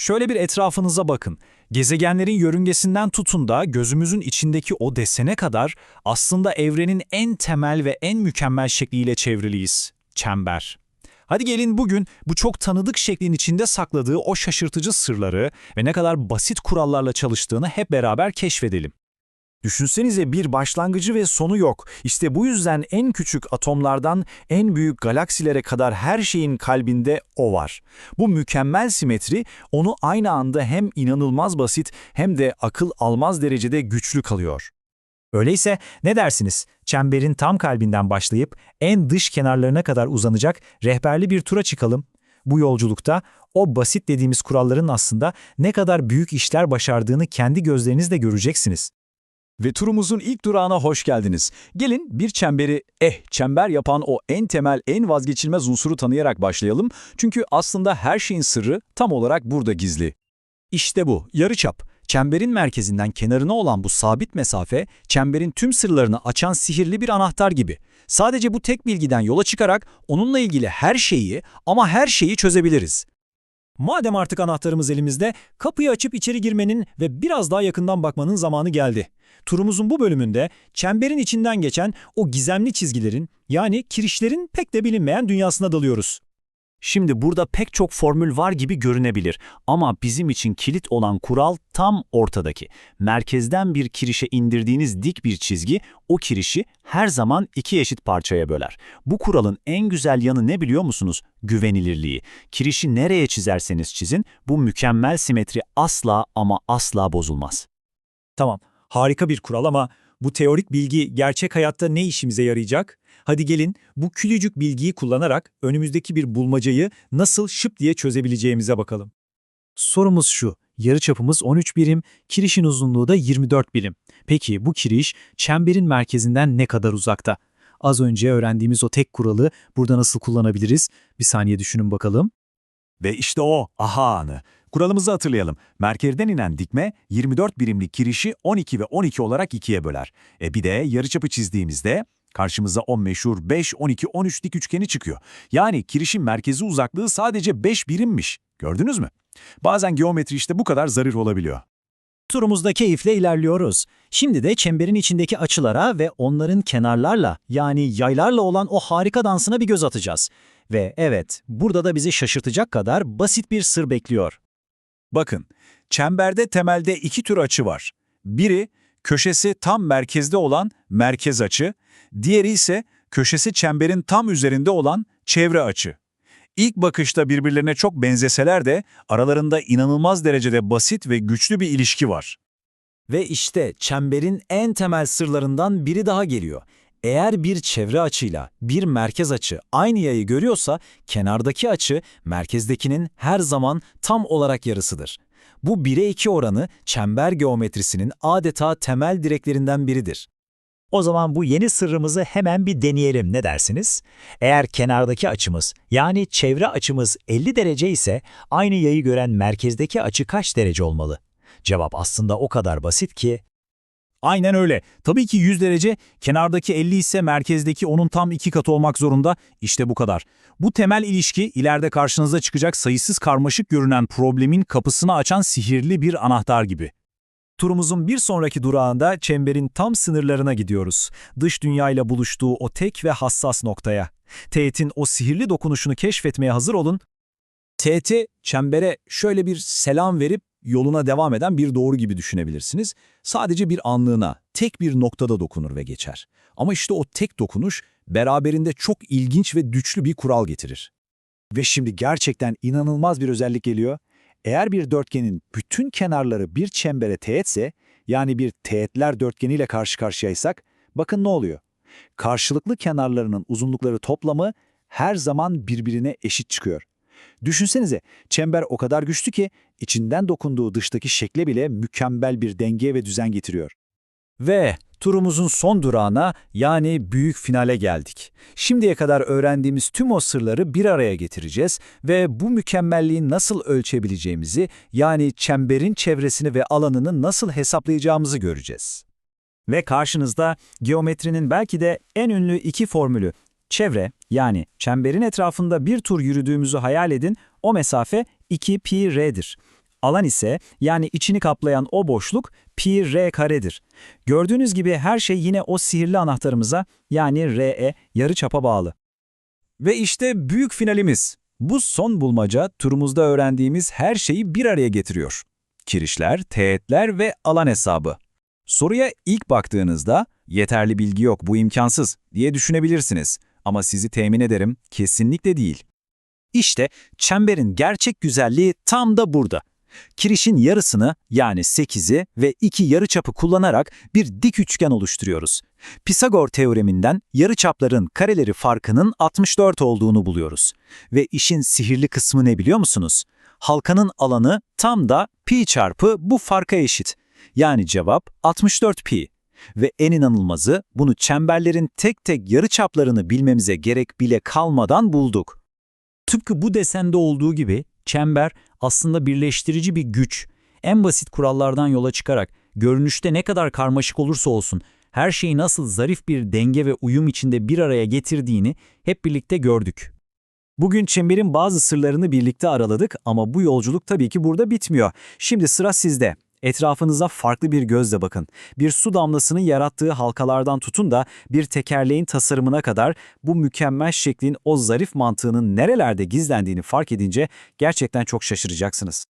Şöyle bir etrafınıza bakın. Gezegenlerin yörüngesinden tutun da gözümüzün içindeki o desene kadar aslında evrenin en temel ve en mükemmel şekliyle çevriliyiz. Çember. Hadi gelin bugün bu çok tanıdık şeklin içinde sakladığı o şaşırtıcı sırları ve ne kadar basit kurallarla çalıştığını hep beraber keşfedelim. Düşünsenize bir başlangıcı ve sonu yok. İşte bu yüzden en küçük atomlardan en büyük galaksilere kadar her şeyin kalbinde o var. Bu mükemmel simetri onu aynı anda hem inanılmaz basit hem de akıl almaz derecede güçlü kalıyor. Öyleyse ne dersiniz? Çemberin tam kalbinden başlayıp en dış kenarlarına kadar uzanacak rehberli bir tura çıkalım. Bu yolculukta o basit dediğimiz kuralların aslında ne kadar büyük işler başardığını kendi gözlerinizle göreceksiniz. Ve turumuzun ilk durağına hoş geldiniz. Gelin bir çemberi, eh çember yapan o en temel, en vazgeçilmez unsuru tanıyarak başlayalım. Çünkü aslında her şeyin sırrı tam olarak burada gizli. İşte bu, yarıçap. Çemberin merkezinden kenarına olan bu sabit mesafe, çemberin tüm sırlarını açan sihirli bir anahtar gibi. Sadece bu tek bilgiden yola çıkarak onunla ilgili her şeyi ama her şeyi çözebiliriz. Madem artık anahtarımız elimizde, kapıyı açıp içeri girmenin ve biraz daha yakından bakmanın zamanı geldi. Turumuzun bu bölümünde çemberin içinden geçen o gizemli çizgilerin yani kirişlerin pek de bilinmeyen dünyasına dalıyoruz. Şimdi burada pek çok formül var gibi görünebilir ama bizim için kilit olan kural tam ortadaki. Merkezden bir kirişe indirdiğiniz dik bir çizgi o kirişi her zaman iki eşit parçaya böler. Bu kuralın en güzel yanı ne biliyor musunuz? Güvenilirliği. Kirişi nereye çizerseniz çizin bu mükemmel simetri asla ama asla bozulmaz. Tamam, harika bir kural ama bu teorik bilgi gerçek hayatta ne işimize yarayacak? Hadi gelin bu küçücük bilgiyi kullanarak önümüzdeki bir bulmacayı nasıl şıp diye çözebileceğimize bakalım. Sorumuz şu, yarıçapımız 13 birim, kirişin uzunluğu da 24 birim. Peki bu kiriş çemberin merkezinden ne kadar uzakta? Az önce öğrendiğimiz o tek kuralı burada nasıl kullanabiliriz? Bir saniye düşünün bakalım. Ve işte o aha anı. Kuralımızı hatırlayalım. Merkezden inen dikme 24 birimlik kirişi 12 ve 12 olarak ikiye böler. E bir de yarıçapı çizdiğimizde karşımıza o meşhur 5, 12, 13 dik üçgeni çıkıyor. Yani kirişin merkezi uzaklığı sadece 5 birimmiş. Gördünüz mü? Bazen geometri işte bu kadar zarif olabiliyor. Turumuzda keyifle ilerliyoruz. Şimdi de çemberin içindeki açılara ve onların kenarlarla yani yaylarla olan o harika dansına bir göz atacağız. Ve evet, burada da bizi şaşırtacak kadar basit bir sır bekliyor. Bakın, çemberde temelde iki tür açı var. Biri, köşesi tam merkezde olan merkez açı, diğeri ise köşesi çemberin tam üzerinde olan çevre açı. İlk bakışta birbirlerine çok benzeseler de aralarında inanılmaz derecede basit ve güçlü bir ilişki var. Ve işte çemberin en temel sırlarından biri daha geliyor. Eğer bir çevre açıyla bir merkez açı aynı yayı görüyorsa kenardaki açı merkezdekinin her zaman tam olarak yarısıdır. Bu 1'e 2 oranı çember geometrisinin adeta temel direklerinden biridir. O zaman bu yeni sırrımızı hemen bir deneyelim ne dersiniz? Eğer kenardaki açımız yani çevre açımız 50 derece ise aynı yayı gören merkezdeki açı kaç derece olmalı? Cevap aslında o kadar basit ki Aynen öyle. Tabii ki 100 derece, kenardaki 50 ise merkezdeki onun tam iki katı olmak zorunda. İşte bu kadar. Bu temel ilişki ileride karşınıza çıkacak sayısız karmaşık görünen problemin kapısını açan sihirli bir anahtar gibi. Turumuzun bir sonraki durağında çemberin tam sınırlarına gidiyoruz. Dış dünyayla buluştuğu o tek ve hassas noktaya. Teğet'in o sihirli dokunuşunu keşfetmeye hazır olun. Teğet'i çembere şöyle bir selam verip yoluna devam eden bir doğru gibi düşünebilirsiniz. Sadece bir anlığına, tek bir noktada dokunur ve geçer. Ama işte o tek dokunuş beraberinde çok ilginç ve güçlü bir kural getirir. Ve şimdi gerçekten inanılmaz bir özellik geliyor. Eğer bir dörtgenin bütün kenarları bir çembere teğetse, yani bir teğetler dörtgeniyle karşı karşıyaysak, bakın ne oluyor? Karşılıklı kenarlarının uzunlukları toplamı her zaman birbirine eşit çıkıyor. Düşünsenize, çember o kadar güçlü ki içinden dokunduğu dıştaki şekle bile mükemmel bir denge ve düzen getiriyor. Ve turumuzun son durağına yani büyük finale geldik. Şimdiye kadar öğrendiğimiz tüm o sırları bir araya getireceğiz ve bu mükemmelliği nasıl ölçebileceğimizi yani çemberin çevresini ve alanını nasıl hesaplayacağımızı göreceğiz. Ve karşınızda geometrinin belki de en ünlü iki formülü Çevre yani çemberin etrafında bir tur yürüdüğümüzü hayal edin, o mesafe 2 pi r'dir. Alan ise yani içini kaplayan o boşluk pi r karedir. Gördüğünüz gibi her şey yine o sihirli anahtarımıza yani R'e yarıçapa bağlı. Ve işte büyük finalimiz. Bu son bulmaca turumuzda öğrendiğimiz her şeyi bir araya getiriyor. Kirişler, teğetler ve alan hesabı. Soruya ilk baktığınızda yeterli bilgi yok bu imkansız diye düşünebilirsiniz. Ama sizi temin ederim kesinlikle değil. İşte çemberin gerçek güzelliği tam da burada. Kirişin yarısını yani 8'i ve iki yarıçapı kullanarak bir dik üçgen oluşturuyoruz. Pisagor teoreminden yarıçapların kareleri farkının 64 olduğunu buluyoruz. Ve işin sihirli kısmı ne biliyor musunuz? Halkanın alanı tam da pi çarpı bu farka eşit. Yani cevap 64 pi. Ve en inanılmazı bunu çemberlerin tek tek yarıçaplarını bilmemize gerek bile kalmadan bulduk. Tıpkı bu desende olduğu gibi çember aslında birleştirici bir güç. En basit kurallardan yola çıkarak görünüşte ne kadar karmaşık olursa olsun her şeyi nasıl zarif bir denge ve uyum içinde bir araya getirdiğini hep birlikte gördük. Bugün çemberin bazı sırlarını birlikte araladık ama bu yolculuk tabii ki burada bitmiyor. Şimdi sıra sizde. Etrafınıza farklı bir gözle bakın. Bir su damlasının yarattığı halkalardan tutun da bir tekerleğin tasarımına kadar bu mükemmel şeklin o zarif mantığının nerelerde gizlendiğini fark edince gerçekten çok şaşıracaksınız.